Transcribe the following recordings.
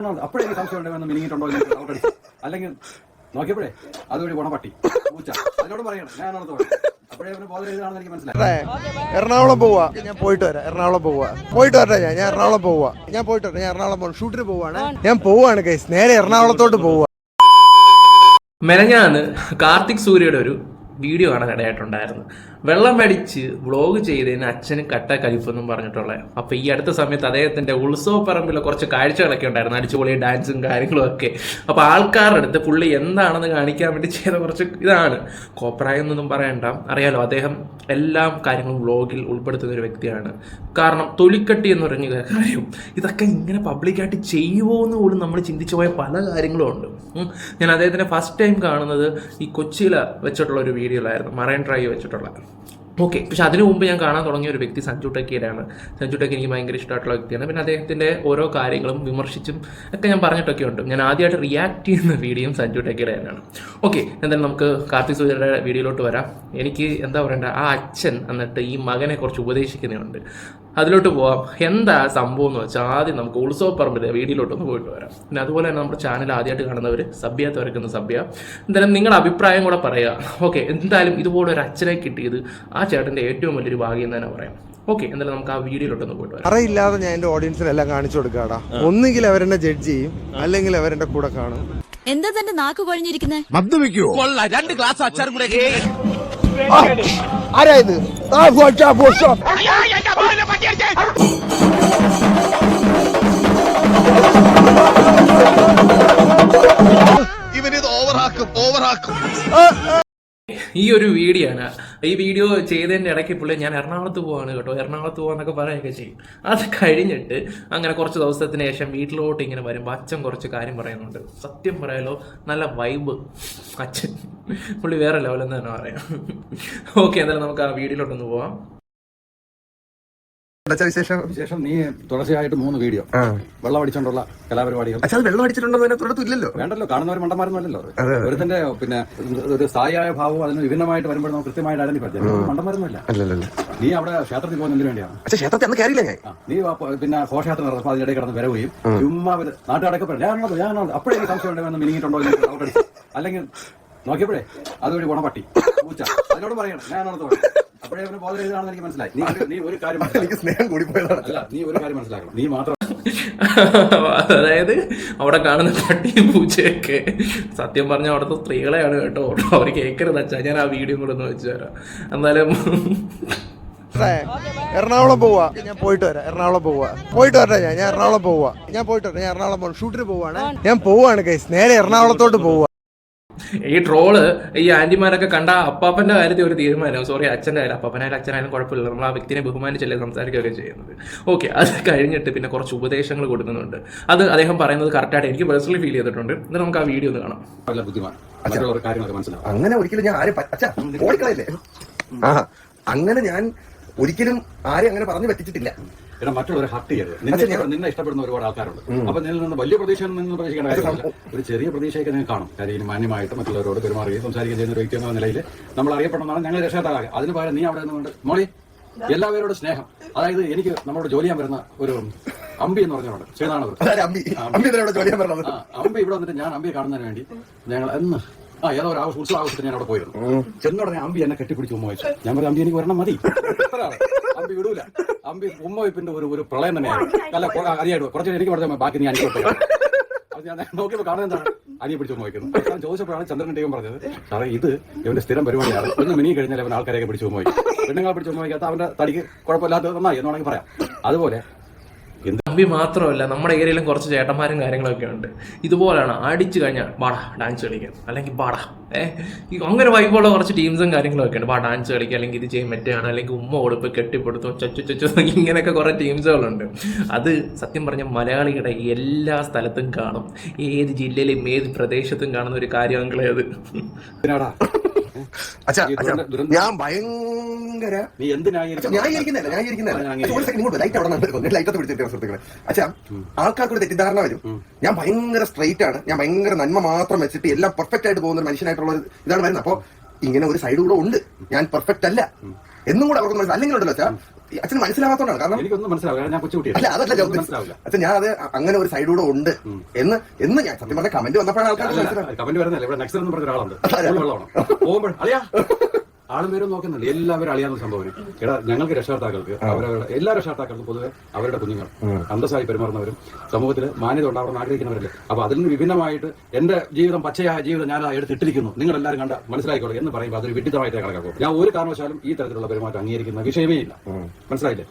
അപ്പോഴേ എനിക്ക് സംശയം ഉണ്ടെന്ന് മിനിങ്ങിട്ടുണ്ടോ അല്ലെങ്കിൽ നോക്കിയപ്പോഴേ അതുവഴി ഗുണപട്ടി പൂച്ച. അതിനോട് പറയണം എനിക്ക് മനസ്സിലായി. എറണാകുളം പോവാ. ഞാൻ പോയിട്ട് വരാം. എറണാകുളം പോവാ. പോയിട്ട് വരട്ടെ ഞാൻ. ഞാൻ എറണാകുളം പോവാ. ഞാൻ പോയിട്ട് വരാം ഞാൻ എറണാകുളം പോകും ഷൂട്ടിന് പോവാണ്. ഞാൻ പോവാണ് കൈസ് നേരെ എറണാകുളത്തോട്ട് പോവാ. മെനഞ്ഞാന്ന് കാർത്തിക് സൂര്യയുടെ ഒരു വീഡിയോ കാണാൻ ഇടയായിട്ടുണ്ടായിരുന്നു. വെള്ളം മേടിച്ച് വ്ളോഗ് ചെയ്തതിന് അച്ഛന് കട്ട കലിപ്പെന്നും പറഞ്ഞിട്ടുള്ള അപ്പൊ ഈ അടുത്ത സമയത്ത് അദ്ദേഹത്തിന്റെ ഉത്സവ പറമ്പിലെ കുറച്ച് കാഴ്ചകളൊക്കെ ഉണ്ടായിരുന്നു. അടിച്ചുപൊളി ഡാൻസും കാര്യങ്ങളും ഒക്കെ. അപ്പൊ ആൾക്കാരുടെ അടുത്ത് പുള്ളി എന്താണെന്ന് കാണിക്കാൻ വേണ്ടി ചെയ്ത കുറച്ച് ഇതാണ്. കോപ്രായം എന്നൊന്നും പറയണ്ട. അറിയാലോ അദ്ദേഹം എല്ലാ കാര്യങ്ങളും വ്ളോഗിൽ ഉൾപ്പെടുത്തുന്ന ഒരു വ്യക്തിയാണ്. കാരണം തൊലിക്കട്ടി എന്ന് പറഞ്ഞ കാര്യം. ഇതൊക്കെ ഇങ്ങനെ പബ്ലിക്കായിട്ട് ചെയ്യുമോ എന്ന് പോലും നമ്മൾ ചിന്തിച്ചു പോയ പല കാര്യങ്ങളും ഉണ്ട്. ഞാൻ അദ്ദേഹത്തിനെ ഫസ്റ്റ് ടൈം കാണുന്നത് ഈ കൊച്ചിയിൽ വെച്ചിട്ടുള്ള ഒരു വീഡിയോയിലായിരുന്നു മറൈൻ ഡ്രൈവ് വെച്ചിട്ടുള്ള ഓക്കെ പക്ഷെ അതിനു മുമ്പ് ഞാൻ കാണാൻ തുടങ്ങിയ ഒരു വ്യക്തി സഞ്ജു ടെക്കിയുടെയാണ് സഞ്ജു ടെക്കി എനിക്ക് ഭയങ്കര ഇഷ്ടമായിട്ടുള്ള വ്യക്തിയാണ്. പിന്നെ അദ്ദേഹത്തിന്റെ ഓരോ കാര്യങ്ങളും വിമർശിച്ചും ഒക്കെ ഞാൻ പറഞ്ഞിട്ടൊക്കെ ഉണ്ട്. ഞാൻ ആദ്യമായിട്ട് റിയാക്ട് ചെയ്യുന്ന വീഡിയോയും സഞ്ജു ടെക്കിയുടെ തന്നെയാണ് ഓക്കെ എന്തായാലും നമുക്ക് കാർത്തിക് സൂര്യയുടെ വീഡിയോയിലോട്ട് വരാം. എനിക്ക് എന്താ പറയണ്ട ആ അച്ഛൻ എന്നിട്ട് ഈ മകനെ കുറച്ച് ഉപദേശിക്കുന്നുണ്ട്. അതിലോട്ട് പോവാം. എന്താ സംഭവം എന്ന് വെച്ചാൽ ആദ്യം നമുക്ക് ഉത്സവ പറമ്പിലെ വീഡിയോയിലോട്ടൊന്ന് പോയിട്ട് വരാം. പിന്നെ അതുപോലെ തന്നെ നമ്മുടെ ചാനൽ ആദ്യമായിട്ട് കാണുന്നവർ സഭ്യ തുറക്കുന്ന സഭ്യ എന്തായാലും നിങ്ങളുടെ അഭിപ്രായം കൂടെ പറയുക ഓക്കെ എന്തായാലും ഇതുപോലെ ഒരു അച്ഛനെ കിട്ടിയത് ആ ചേട്ടന്റെ ഏറ്റവും വലിയൊരു ഭാഗ്യം എന്ന് തന്നെ പറയാം. ഓക്കെ എന്തായാലും നമുക്ക് ആ വീഡിയോയിലോട്ടൊന്ന് പോയിട്ട് വരാം. അറിയില്ലാതെ ഞാൻ എന്റെ ഓഡിയൻസിനെല്ലാം കാണിച്ചു കൊടുക്കാടാ. ഒന്നുകിൽ അവരെന്നെ ജഡ്ജ് ചെയ്യും അല്ലെങ്കിൽ അവരെന്റെ കൂടെ കാണും. എന്താ തന്റെ നാക്ക് കൊഴിഞ്ഞിരിക്കുന്നേ? ആരാ ഇത്? ഇവനിത് ഓവറാക്കും പോച്ചാ. ഈ ഒരു വീഡിയോ ആണ് ഈ വീഡിയോ ചെയ്തതിന്റെ ഇടയ്ക്ക് പുള്ളി ഞാൻ എറണാകുളത്ത് പോവാണ് കേട്ടോ. എറണാകുളത്ത് പോവാന്നൊക്കെ പറയുകയൊക്കെ ചെയ്യും. അത് കഴിഞ്ഞിട്ട് അങ്ങനെ കുറച്ച് ദിവസത്തിന് ശേഷം വീട്ടിലോട്ട് ഇങ്ങനെ വരുമ്പോൾ അച്ഛൻ കുറച്ച് കാര്യം പറയുന്നുണ്ട്. സത്യം പറയാലോ നല്ല വൈബ് അച്ഛൻ. പുള്ളി വേറെ ലെവലെന്ന് തന്നെ പറയാം. ഓക്കെ എന്തായാലും നമുക്ക് ആ വീഡിയോയിലോട്ടൊന്ന് പോവാം. അച്ഛാ വിശേഷം? വിശേഷം നീ തുടർച്ചയായിട്ട് മൂന്ന് വീഡിയോ. വെള്ളം അടിച്ചോണ്ടുള്ള കലാപരിപാടികൾ. അച്ഛാ വെള്ളം അടിച്ചിട്ടുണ്ടോ അതിനകത്തൊരിടത്തും ഇല്ലല്ലോ. വേണ്ടല്ലോ കാണുന്നവർ മണ്ടന്മാരൊന്നുമല്ലോ ഒരുത്തന്റെ പിന്നെ ഒരു സ്ഥായിയായ ഭാവവും അതിന് വിഭിന്നമായിട്ട് വരുമ്പോൾ നമുക്ക് കൃത്യമായിട്ട് ഐഡന്റിഫൈ ചെയ്യാം. മണ്ടന്മാരൊന്നുമല്ല അല്ലല്ലോ നീ അവിടെ ക്ഷേത്രത്തിൽ പോകുന്ന എന്തിനു വേണ്ടിയാണ് അച്ഛാ ക്ഷേത്രത്തിൽ അന്ന് കയറിയില്ല ഞാൻ. നീ പിന്നെ ഘോഷയാത്ര നടന്നപ്പോൾ അതിനിടെ കിടന്ന് വരവുകയും ചുമ്മാ നാട്ടുകാരൊക്കെ പറഞ്ഞു ഞാനാണത് ഞാനാണത് അപ്പോഴേ സംശയം ഉണ്ടെന്ന് മിനിങ്ങിട്ടുണ്ടോ. അല്ലെങ്കിൽ നോക്കിയപ്പോഴേ അതുവഴി ഗുണപട്ടി. പട്ടി പൂച്ച. അതിനോട് പറയണം ഞാനാണത് അപ്പോഴേ അവന് ബോധം എഴുതാണെന്ന് എനിക്ക് മനസ്സിലായി. നീ ഒരു- നീ ഒരു കാര്യം സ്നേഹം കൂടി പോയതാണ് അല്ല നീ ഒരു കാര്യം മനസ്സിലാക്കണം. നീ മാത്രം അതായത് അവിടെ കാണുന്ന പട്ടിയും പൂച്ചയൊക്കെ സത്യം പറഞ്ഞ അവിടുത്തെ സ്ത്രീകളെയാണ് കേട്ടോ. അവർ കേൾക്കരുത് അച്ഛാ. ഞാൻ ആ വീഡിയോ കൂടെ ഒന്ന് വെച്ചു തരാം. എന്നാലും എറണാകുളം പോവാ. ഞാൻ പോയിട്ട് വരാം. എറണാകുളം പോവാ. പോയിട്ട് വരട്ടെ ഞാൻ. ഞാൻ എറണാകുളം പോവാ. ഞാൻ പോയിട്ട് വരാം ഞാൻ എറണാകുളം പോകും ഷൂട്ടിന് പോവാണ്. ഞാൻ പോവാണ് കൈസ് നേരെ എറണാകുളത്തോട്ട് പോവാ. ഈ ട്രോൾ ഈ ആന്റിമാരൊക്കെ കണ്ട അപ്പാപ്പന്റെ കാര്യത്തിൽ ഒരു തീരുമാനം സോറി അച്ഛന്റെ കാര്യം അപ്പാപ്പനായാലും അച്ഛനായാലും കുഴപ്പമില്ല. നമ്മൾ ആ വ്യക്തിനെ ബഹുമാനിച്ചല്ലേ സംസാരിക്കുകയൊക്കെ ചെയ്യുന്നത്. ഓക്കെ അത് കഴിഞ്ഞിട്ട് പിന്നെ കുറച്ച് ഉപദേശങ്ങൾ കൊടുക്കുന്നുണ്ട്. അത് അദ്ദേഹം പറയുന്നത് കറക്റ്റായിട്ട് എനിക്ക് പേഴ്സണലി ഫീൽ ചെയ്തിട്ടുണ്ട്. എന്നിട്ട് നമുക്ക് ആ വീഡിയോ ഒന്ന് കാണാം. അങ്ങനെ ഒരിക്കലും ഞാൻ ആരും അങ്ങനെ ഞാൻ ഒരിക്കലും ആരെ അങ്ങനെ പറഞ്ഞു പറ്റിച്ചിട്ടില്ല. എടാ മറ്റുള്ളവരെ ഹർട്ട് ചെയ്യരുത്. നിന്നെ നിന്നെ ഇഷ്ടപ്പെടുന്ന ഒരുപാട് ആൾക്കാരുണ്ട്. അപ്പൊ നിന്നിൽ നിന്ന് വലിയ പ്രതീക്ഷ നിന്ന് പ്രതീക്ഷിക്കേണ്ട കാര്യമില്ല. ഒരു ചെറിയ പ്രതീക്ഷയൊക്കെ നിങ്ങൾ കാണും. കാര്യം ഇനി മാന്യമായിട്ട് മറ്റുള്ളവരോട് പെരുമാറുകയും സംസാരിക്കുകയും ചെയ്യുന്ന ഒരു വ്യക്തി എന്ന നിലയിൽ നമ്മൾ അറിയപ്പെടണമെന്നാണ് ഞങ്ങൾ രക്ഷകർത്താകാം അതിന് പകരം നീ അവിടെ നിന്നുകൊണ്ട് മോളി എല്ലാവരോടും സ്നേഹം. അതായത് എനിക്ക് നമ്മളോട് ജോലി ചെയ്യാൻ വരുന്ന ഒരു അമ്പി എന്ന് പറഞ്ഞവരുണ്ട്. ശ്രീനാണവർ അമ്പി ഇവിടെ വന്നിട്ട് ഞാൻ അമ്പിയെ കാണുന്നതിന് വേണ്ടി ഞങ്ങൾ എന്ന് ആ ഏതോ ഒരു ആവശ്യം ഉത്സവ ആവശ്യത്തിന് ഞാൻ അവിടെ പോയിരുന്നു. ചെന്നുടനെ അമ്പി എന്നെ കെട്ടിപ്പിടിച്ച് ഉമ്മ വെച്ചു. ഞാൻ പറഞ്ഞു അമ്പി എനിക്ക് വരണം മതി. അമ്പി വിടൂല. അമ്പി ഉമ്മ വെപ്പിന്റെ ഒരു ഒരു പ്രളയം തന്നെയാണ്. അല്ല അറിയായിട്ട് കുറച്ച് എനിക്ക് പറഞ്ഞാൽ ബാക്കി നീ അനുഭവപ്പെട്ടു അത് ഞാൻ നോക്കിയപ്പോൾ കാണാൻ എന്താണ്? അനിയെ പിടിച്ച് ഉമ്മ വയ്ക്കുന്നു. ഞാൻ ചോദിച്ചപ്പോഴാണ് ചന്ദ്രൻ ദൈവം പറഞ്ഞത് സാറേ ഇത് ഇവന്റെ സ്ഥിരം പരിപാടിയാണ്. ഒന്ന് മിനി കഴിഞ്ഞാൽ അവൻ ആൾക്കാരെയൊക്കെ പിടിച്ച് ഉമ്മ വയ്ക്കും. പെണ്ണുങ്ങളെ പിടിച്ച് ഉമ്മ വയ്ക്കാത്ത അവന്റെ തടിക്ക് കുഴപ്പമില്ലാത്തത് നന്നായി. എന്ന് വേണമെങ്കിൽ പറയാം. അതുപോലെ തമ്പി മാത്രമല്ല നമ്മുടെ ഏരിയയിലും കുറച്ച് ചേട്ടന്മാരും കാര്യങ്ങളൊക്കെ ഉണ്ട്. ഇതുപോലെയാണ് അടിച്ചു കഴിഞ്ഞാൽ ബാടാ ഡാൻസ് കളിക്കാൻ അല്ലെങ്കിൽ ബാടാ ഏ ഈ അങ്ങനെ വൈബുള്ള കുറച്ച് ടീംസും കാര്യങ്ങളൊക്കെ ഉണ്ട്. ബാ ഡാൻസ് കളിക്കുക അല്ലെങ്കിൽ ഇത് ചെയ്യും പറ്റുകയാണ് അല്ലെങ്കിൽ ഉമ്മ കൊടുപ്പ് കെട്ടിപ്പെടുത്തും ചച്ചു ചച്ചു ഇങ്ങനെയൊക്കെ കുറേ ടീംസുകളുണ്ട് അത് സത്യം പറഞ്ഞാൽ മലയാളികളുടെ എല്ലാ സ്ഥലത്തും കാണും. ഏത് ജില്ലയിലും ഏത് പ്രദേശത്തും കാണുന്ന ഒരു കാര്യമാണ് അത്. അച്ഛാ ഞാൻ ഭയങ്കര ന്യായീകരിക്കുന്നില്ല ന്യായീകരിക്കുന്നില്ല ഒരു സെക്കൻഡ് ലൈറ്റ് അവിടെ നിന്ന് ലൈറ്റ് സുഹൃത്തുക്കളെ. അച്ഛാ ആൾക്കാർക്ക് ഒരു തെറ്റിദ്ധാരണ വരും. ഞാൻ ഭയങ്കര സ്ട്രൈറ്റ് ആണ്. ഞാൻ ഭയങ്കര നന്മ മാത്രം വെച്ചിട്ട് എല്ലാം പെർഫെക്റ്റ് ആയിട്ട് പോകുന്ന ഒരു മനുഷ്യനായിട്ടുള്ള ഒരു ഇതാണ് വരുന്നത്. അപ്പോ ഇങ്ങനെ ഒരു സൈഡ് കൂടെ ഉണ്ട്. ഞാൻ പെർഫെക്റ്റ് അല്ല. എന്നും കൂടെ അവർക്ക് മനസ്സിലായി അല്ലെങ്കിൽ ഉണ്ടല്ലോ ഈ അച്ഛന് മനസ്സിലാവാത്തോണ്ടാണ്. കാരണം എനിക്കൊന്നും മനസ്സിലാവില്ല. ഞാൻ അല്ല അതല്ല മനസ്സിലാവില്ല. അച്ഛൻ ഞാൻ അത് അങ്ങനെ ഒരു സൈഡിലൂടെ ഉണ്ട് എന്ന് എന്ന് ഞാൻ സത്യം പറഞ്ഞ കമന്റ് വന്നപ്പോഴാണ് ആൾക്കാർ കമന്റ് വരുന്നില്ല ഇവിടെ നെക്സ്റ്റ് എന്ന് പറഞ്ഞ ഒരാളുണ്ട്. പോകുമ്പോൾ അളിയാ. ആളും പേരും നോക്കുന്നുണ്ട്. എല്ലാവരും അളിയാന്ന് സംഭവം. എടാ ഞങ്ങൾക്ക് രക്ഷകർത്താക്കൾക്ക് അവരവരുടെ എല്ലാ രക്ഷകർത്താക്കൾക്കും പൊതുവെ അവരുടെ കുഞ്ഞുങ്ങൾ അന്തസ്സായി പെരുമാറുന്നവരും സമൂഹത്തിൽ മാന്യത ഉണ്ടാവണമെന്ന് ആഗ്രഹിക്കുന്നവരല്ലേ? അപ്പൊ അതിൽ നിന്ന് വിഭിന്നമായിട്ട് എന്റെ ജീവിതം പച്ചയായ ജീവിതം ഞാൻ എടുത്തിട്ടിരിക്കുന്നു നിങ്ങൾ എല്ലാവരും കണ്ട മനസ്സിലായിക്കോളൂ എന്ന് പറയുമ്പോൾ അതൊരു വിഡിതമായിട്ട് കണക്കാക്കും. ഞാൻ ഒരു കാരണവശാലും ഈ തരത്തിലുള്ള പെരുമാറ്റം അംഗീകരിക്കുന്ന വിഷയമേ ഇല്ല. മനസ്സിലായില്ലേ?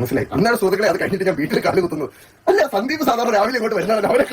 മനസ്സിലായി. ഇന്നാണ് സുഹൃത്തുക്കളെ അത് കഴിഞ്ഞിട്ട് ഞാൻ വീട്ടിൽ കാലു കുത്തുന്നു. അല്ല സന്ദീപ് സാധാരണ രാവിലെ ഇങ്ങോട്ട് വരുന്നതാണ് അവരെ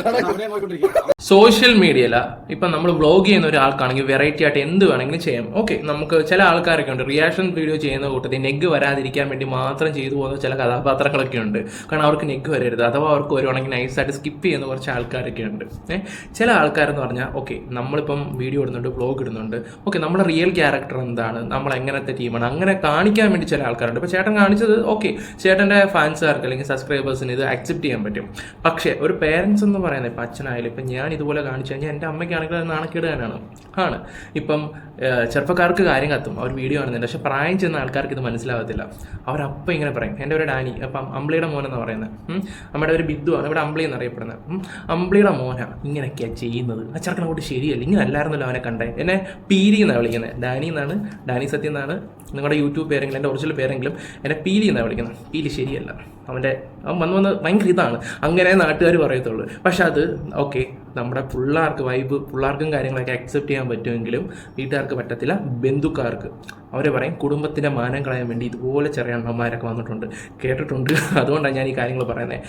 സോഷ്യൽ മീഡിയയില ഇപ്പം നമ്മൾ വ്ളോഗ് ചെയ്യുന്ന ഒരാൾക്കാണെങ്കിൽ വെറൈറ്റി ആയിട്ട് എന്ത് വേണമെങ്കിലും ചെയ്യാം. ഓക്കെ നമുക്ക് ചില ആൾക്കാരൊക്കെ ഉണ്ട്. റിയാക്ഷൻ വീഡിയോ ചെയ്യുന്ന കൂട്ടത്തിൽ നെഗ് വരാതിരിക്കാൻ വേണ്ടി മാത്രം ചെയ്തു പോകുന്ന ചില കഥാപാത്രങ്ങളൊക്കെ ഉണ്ട്. കാരണം അവർക്ക് നെഗ് വരരുത്. അഥവാ അവർക്ക് വരുവാണെങ്കിൽ നൈസായിട്ട് സ്കിപ്പ് ചെയ്യുന്ന കുറച്ച് ആൾക്കാരൊക്കെ ഉണ്ട്. ഏഹ് ചില ആൾക്കാരെന്ന് പറഞ്ഞാൽ ഓക്കെ നമ്മളിപ്പം വീഡിയോ ഇടുന്നുണ്ട് വ്ളോഗ് ഇടുന്നുണ്ട്. ഓക്കെ നമ്മുടെ റിയൽ ക്യാരക്ടർ എന്താണ്? നമ്മൾ എങ്ങനത്തെ ടീമാണ് അങ്ങനെ കാണിക്കാൻ വേണ്ടി ചില ആൾക്കാരുണ്ട്. ഇപ്പോൾ ചേട്ടൻ കാണിച്ചത് ഓക്കെ ചേട്ടന്റെ ഫാൻസുകാർക്ക് അല്ലെങ്കിൽ സബ്സ്ക്രൈബേഴ്സിന് ഇത് അക്സെപ്റ്റ് ചെയ്യാൻ പറ്റും. പക്ഷേ ഒരു പേരൻസ് എന്ന് പറയുന്നത് ഇപ്പം അച്ഛനായാലും ഇപ്പം ഞാൻ ഇതുപോലെ കാണിച്ചു കഴിഞ്ഞാൽ എന്റെ അമ്മയ്ക്കാണെങ്കിൽ അത് നാണക്കേട് തന്നെയാണ് ആണ്. ഇപ്പം ചെറുപ്പക്കാർക്ക് കാര്യം കത്തും. അവർ വീഡിയോ കാണുന്നുണ്ട്. പക്ഷെ പ്രായം ചെന്ന ആൾക്കാർക്ക് ഇത് മനസ്സിലാവത്തില്ല. അവരപ്പം ഇങ്ങനെ പറയും. എന്റെ ഒരു ഡാനി. അപ്പം അമ്പിളിയുടെ മോനെന്ന് പറയുന്നത് നമ്മുടെ ഒരു ബിദ്ധു ആണ്. ഇവിടെ അമ്പിളി എന്നറിയപ്പെടുന്നത്. അമ്പിളിയുടെ മോന. ഇങ്ങനെയൊക്കെയാണ് ചെയ്യുന്നത്. ആ ചെറുക്കനെ കൊണ്ട് ശരിയല്ല. ഇങ്ങനെ അല്ലായിരുന്നല്ലോ അവനെ കണ്ടേ. എന്നെ പീരി എന്നാണ് വിളിക്കുന്നത് ഡാനി എന്നാണ്? ഡാനി സത്യം എന്നാണ്? നിങ്ങളുടെ യൂട്യൂബ് പേരെങ്കിലും എന്റെ ഒറിജിനൽ പേരെങ്കിലും എന്നെ പീലി എന്നാണ് വിളിക്കുന്നത് പീലി. ശരിയല്ല. അവന്റെ അവൻ വന്ന് വന്ന് ഭയങ്കര ഇതാണ്. അങ്ങനെ നാട്ടുകാർ പറയത്തുള്ളൂ. പക്ഷെ അത് ഓക്കെ നമ്മുടെ പിള്ളേർക്ക് വൈബ് പിള്ളേർക്കും കാര്യങ്ങളൊക്കെ അക്സെപ്റ്റ് ചെയ്യാൻ പറ്റുമെങ്കിലും വീട്ടുകാർക്ക് പറ്റത്തില്ല ബന്ധുക്കാർക്ക്. അവരെ പറയും കുടുംബത്തിന്റെ മാനം കളയാൻ വേണ്ടി ഇതുപോലെ ചെറിയ അണ്ണന്മാരൊക്കെ വന്നിട്ടുണ്ട്. കേട്ടിട്ടുണ്ട്. അതുകൊണ്ടാണ് ഞാൻ ഈ കാര്യങ്ങൾ പറയുന്നത്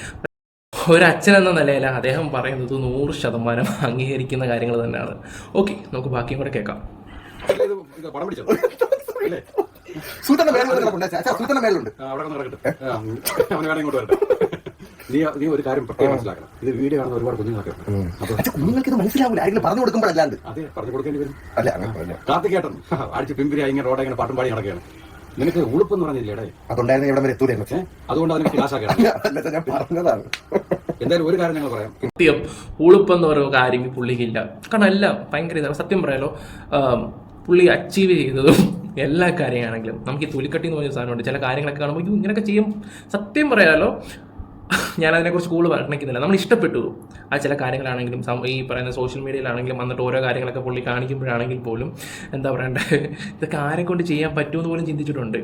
ഒരു അച്ഛൻ എന്ന നിലയിൽ അദ്ദേഹം പറയുന്നത് നൂറ് ശതമാനം അംഗീകരിക്കുന്ന കാര്യങ്ങൾ തന്നെയാണ്. ഓക്കെ നമുക്ക് ബാക്കിയും കൂടെ കേൾക്കാം. അല്ലേ സൂത്തന്റെ മേലുണ്ട് സൂത്തന്റെ മേലുണ്ട് അവിടെ കിടന്ന് നടക്കട്ടെ അവനെ വേണം ഇങ്ങോട്ട് വരട്ടെ. നീ നീ ഒരു കാര്യം പ്രത്യേകം മനസ്സിലാക്കണം. ഇത് വീഡിയോ കാണുന്ന ഒരുപാട് കുഞ്ഞുങ്ങളൊക്കെ കുഞ്ഞുങ്ങൾക്ക് ഇത് മനസ്സിലാവില്ല ആരെങ്കിലും പറഞ്ഞു കൊടുക്കുമ്പോഴല്ലാണ്ട് അതെ പറഞ്ഞു കൊടുക്കേണ്ടി വരും. അല്ല കാർത്തികേട്ടൻ അടിച്ച് പിമ്പിരി ഇങ്ങനെ റോഡ് ഇങ്ങനെ പാട്ടും പാടി നടക്കുകയാണ്. നിനക്ക് ഉളുപ്പ് എന്ന് പറഞ്ഞില്ലേടേ അതുണ്ടായിരുന്നു ഇവിടെ വരെ എത്തൂലേ? അതുകൊണ്ട് അതിനെ ക്ലാസ്സാക്കണം അല്ല ഞാൻ പറഞ്ഞതാണ്. എന്തായാലും ഒരു കാര്യം ഞങ്ങൾ പറയാം. സത്യം ഉളുപ്പെന്ന് പറയുന്ന കാര്യം പുള്ളിക്കില്ല കാരണം എല്ലാം ഭയങ്കര സത്യം പറയാലോ പുള്ളി അച്ചീവ് ചെയ്തതും എല്ലാ കാര്യമാണെങ്കിലും നമുക്ക് ഈ തൊലിക്കട്ടി എന്ന് പറഞ്ഞ സാധനമുണ്ട്. ചില കാര്യങ്ങളൊക്കെ കാണുമ്പോൾ ഇത് ഇങ്ങനെയൊക്കെ ചെയ്യും. സത്യം പറയാലോ ഞാൻ അതിനെക്കുറിച്ച് കൂടുതൽ വർണിക്കുന്നില്ല. നമ്മൾ ഇഷ്ടപ്പെട്ടു. ആ ചില കാര്യങ്ങളാണെങ്കിലും ഈ പറയുന്ന സോഷ്യൽ മീഡിയയിലാണെങ്കിലും വന്നിട്ട് ഓരോ കാര്യങ്ങളൊക്കെ പുള്ളി കാണിക്കുമ്പോഴാണെങ്കിൽ പോലും എന്താ പറയണ്ടേ ഇതൊക്കെ ആരെ കൊണ്ട് ചെയ്യാൻ പറ്റുമെന്ന് പോലും ചിന്തിച്ചിട്ടുണ്ട്.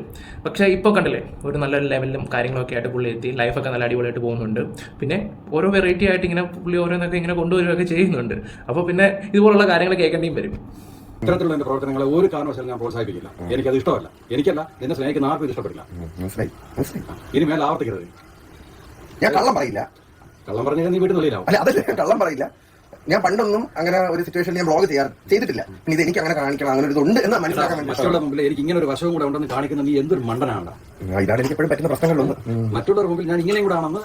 പക്ഷേ ഇപ്പോൾ കണ്ടില്ലേ ഒരു നല്ലൊരു ലെവലിലും കാര്യങ്ങളൊക്കെ ആയിട്ട് പുള്ളി എത്തി. ലൈഫൊക്കെ നല്ല അടിപൊളിയായിട്ട് പോകുന്നുണ്ട്. പിന്നെ ഓരോ വെറൈറ്റി ആയിട്ട് ഇങ്ങനെ പുള്ളി ഓരോന്നൊക്കെ ഇങ്ങനെ കൊണ്ടുവരികയൊക്കെ ചെയ്യുന്നുണ്ട്. അപ്പോൾ പിന്നെ ഇതുപോലുള്ള കാര്യങ്ങൾ കേൾക്കേണ്ടിയും വരും. ഇത്തരത്തിലുള്ള എന്റെ പ്രവർത്തനങ്ങളെ ഒരു കാരണവശാലും ഞാൻ പ്രോത്സാഹിപ്പിക്കില്ല. എനിക്കത് ഇഷ്ടമല്ല. എനിക്കല്ല നിന്നെ സ്നേഹിക്കുന്ന ആർക്കും ഇത് ഇഷ്ടപ്പെടില്ല. മനസ്സിലായി മനസ്സിലായി. ഇനി മേലെ ആവർത്തിക്കരുത്. ഞാൻ കള്ളം പറയില്ല. കള്ളം പറഞ്ഞാൽ നീ വീട്ടിൽ നിലയിലാവും അല്ല അതല്ല ഞാൻ കള്ളം പറയില്ല. ഞാൻ പണ്ടൊന്നും അങ്ങനെ ഒരു സിറ്റുവേഷൻ ഞാൻ ബ്ലോഗ് ചെയ്യാറ് ചെയ്തിട്ടില്ല. പിന്നെ ഇത് എനിക്ക് അങ്ങനെ കാണിക്കണം അങ്ങനെ ഒരു ഉണ്ട് എന്ന് മനസ്സിലാക്കാൻ മറ്റുള്ള മുമ്പിൽ എനിക്ക് ഇങ്ങനെ ഒരു വശവും കൂടെ ഉണ്ടെന്ന് കാണിക്കുന്ന നീ എന്തൊരു മണ്ടനാണ്? ഇതാണ് എനിക്ക് എപ്പോഴും പറ്റുന്ന പ്രശ്നങ്ങളുണ്ട്. മറ്റുള്ളവർ മുമ്പിൽ ഞാൻ ഇങ്ങനെയും കൂടെ ആണെന്ന്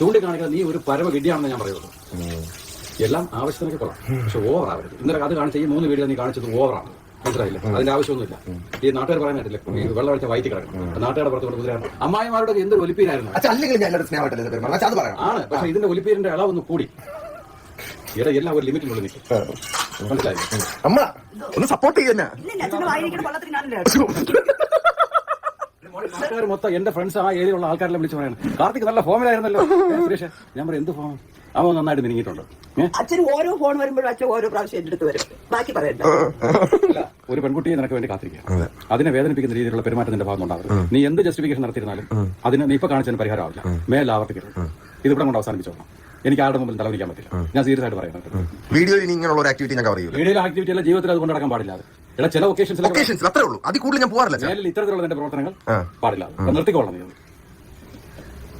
ചൂണ്ടിക്കാണിക്കാൻ നീ ഒരു പരമ വിദ്യയാണെന്ന് ഞാൻ പറയുള്ളൂ. എല്ലാം ആവശ്യത്തിനൊക്കെ കൊള്ളാം. പക്ഷെ ഓവർ ആവരുത്. ഇന്നലെ അത് കാണിച്ച ഈ മൂന്ന് വീഡിയോ നീ കാണിച്ചത് ഓവറാണ് മനസ്സിലായില്ല? അതിന്റെ ആവശ്യമൊന്നുമില്ല. ഈ നാട്ടുകാർ പറയാനായിട്ടില്ല ഈ വെള്ളം അടിച്ച വയറ്റി കിടക്കണം. നാട്ടുകാരുടെ പുറത്ത് കൊണ്ട് കുതിരാണ് അമ്മായിമാരുടെ എന്തൊരു ഒലിപ്പീരായിരുന്നു? ആണ്. പക്ഷെ ഇതിന്റെ ഒലിപ്പീരിന്റെ അളവ് ഒന്ന് കൂടി. ഇവിടെ എല്ലാം ഒരു ലിമിറ്റിനുള്ളിൽ നിൽക്കും. മനസ്സിലായില്ല? അമ്മ ഒന്ന് സപ്പോർട്ട് ചെയ്യുന്ന നാട്ടുകാർ മൊത്തം എന്റെ ഫ്രണ്ട്സ് ആ ഏരിയയിലുള്ള ആൾക്കാരെല്ലാം വിളിച്ച് പറയാണ് കാർത്തിക് നല്ല ഫോമിലായിരുന്നല്ലോ സുരേഷ് ഞാൻ പറയും എന്ത് ഫോം അവൻ നന്നായിട്ട് മിനിങ്ങിയിട്ടുണ്ട്. അച്ഛൻ ഓരോ ഫോൺ വരുമ്പോഴും അച്ഛൻ ഓരോ പ്രാവശ്യം എന്റെ അടുത്ത് വരും. ബാക്കി പറയണ്ട. അല്ല, ഒരു പെൺകുട്ടിയെ നിനക്ക് വേണ്ടി കാത്തിരിക്കുക. അതിനെ വേദനിപ്പിക്കുന്ന രീതിയിലുള്ള പെരുമാറ്റത്തിന്റെ ഭാഗം ഉണ്ടാവരുത് നീ എന്ത് ജസ്റ്റിഫിക്കേഷൻ നടത്തിയിരുന്നാലും അതിന് നീ ഇപ്പൊ കാണിച്ചതിന് പരിഹാരമാവില്ല. മേലെ ആവർത്തിക്കരുത്. ഇത് ഇവിടെ കൊണ്ട് അവസാനിപ്പിച്ചോളാം. എനിക്ക് ആരുടെ മുമ്പിൽ തലവരിക്കാൻ പറ്റില്ല. ഞാൻ സീരിയസ് ആയിട്ട് പറയുന്നത്. വീഡിയോയിൽ ഇനി ഇങ്ങനെയുള്ള ഒരു ആക്ടിവിറ്റി ഞാൻ കവർ ചെയ്യൂല മീഡിയയിലെ ആക്ടിവിറ്റി എല്ലാം ജീവിതത്തിൽ അത് കൊണ്ടടക്കാൻ പാടില്ല അത്. ചില ഒക്കേഷൻസിലൊക്കെ ഒക്കേഷൻസ് അത്രേ ഉള്ളൂ. അതിൽ കൂടുതൽ ഞാൻ പോകാറില്ല അച്ഛാ. മേലിൽ ഇത്തരത്തിലുള്ള എന്റെ പ്രവർത്തനങ്ങൾ ആ. പാടില്ല. നീ.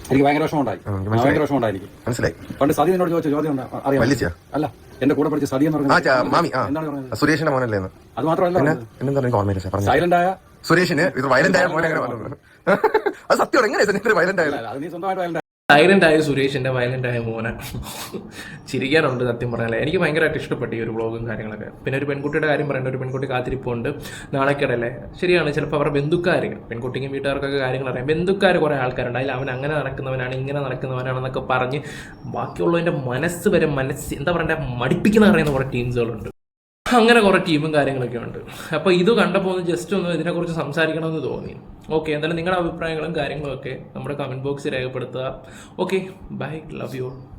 എനിക്ക് ഭയങ്കര വിഷമമുണ്ടായി. ആ, എനിക്ക് ഭയങ്കര വിഷമമുണ്ടായി എനിക്ക്. മനസ്സിലായി. പണ്ട് സതി എന്നോട് ചോദിച്ച ചോദ്യം ഉണ്ട്. അറിയാമോ? അല്ല എന്റെ കൂടെ പഠിച്ച സതി എന്ന് ആ ചാ, മാമി ആ. എന്താണ് പറഞ്ഞത്? സുരേഷിന്റെ മോനല്ലേ എന്ന്. അത് മാത്രമല്ല പിന്നെ? എന്നെന്താ എനിക്ക് ഓർമ്മയില്ല പറഞ്ഞു. സൈലന്റ് ആയ? സുരേഷിന് ഇത് വയലന്റ് ആയ മോനെ അങ്ങനെ പറഞ്ഞു അത് സത്യമാണ് എങ്ങനെയാ വയലന്റ് ആയത്? അല്ല, അത് നീ സ്വന്തമായിട്ട് violent ആയ. സൈലന്റ് ആയ സുരേഷിന്റെ വയലന്റ് ആയ മോന ചിരിക്കാനുണ്ട് സത്യം പറഞ്ഞാൽ എനിക്ക് ഭയങ്കരമായിട്ട് ഇഷ്ടപ്പെട്ടു ഈ ഒരു വ്ളോഗും കാര്യങ്ങളൊക്കെ. പിന്നെ ഒരു പെൺകുട്ടിയുടെ കാര്യം പറയേണ്ട ഒരു പെൺകുട്ടി കാത്തിരിപ്പുണ്ട് നാണക്കേടല്ലേ ശരിയാണ് ചിലപ്പോൾ അവരുടെ ബന്ധുക്കാർ പെൺകുട്ടിക്കും വീട്ടുകാർക്കൊക്കെ കാര്യങ്ങൾ അറിയാം ബന്ധുക്കാർ കുറേ ആൾക്കാരുണ്ട്. അതിൽ അവൻ അങ്ങനെ നടക്കുന്നവനാണ് ഇങ്ങനെ നടക്കുന്നവനാണെന്നൊക്കെ പറഞ്ഞ് ബാക്കിയുള്ളവന്റെ മനസ്സ് വരെ മനസ്സ് എന്താ പറയണ്ടേ മടിപ്പിക്കുന്ന അറിയുന്ന കുറേ ടീംസുകളുണ്ട് അങ്ങനെ കുറേ ടീമും കാര്യങ്ങളൊക്കെ ഉണ്ട്. അപ്പോൾ ഇത് കണ്ടപ്പോൾ ജസ്റ്റ് ഒന്ന് ഇതിനെക്കുറിച്ച് സംസാരിക്കണമെന്ന് തോന്നി. ഓക്കെ എന്തായാലും നിങ്ങളുടെ അഭിപ്രായങ്ങളും കാര്യങ്ങളും ഒക്കെ നമ്മുടെ കമന്റ് ബോക്സിൽ രേഖപ്പെടുത്തുക. Okay bye love you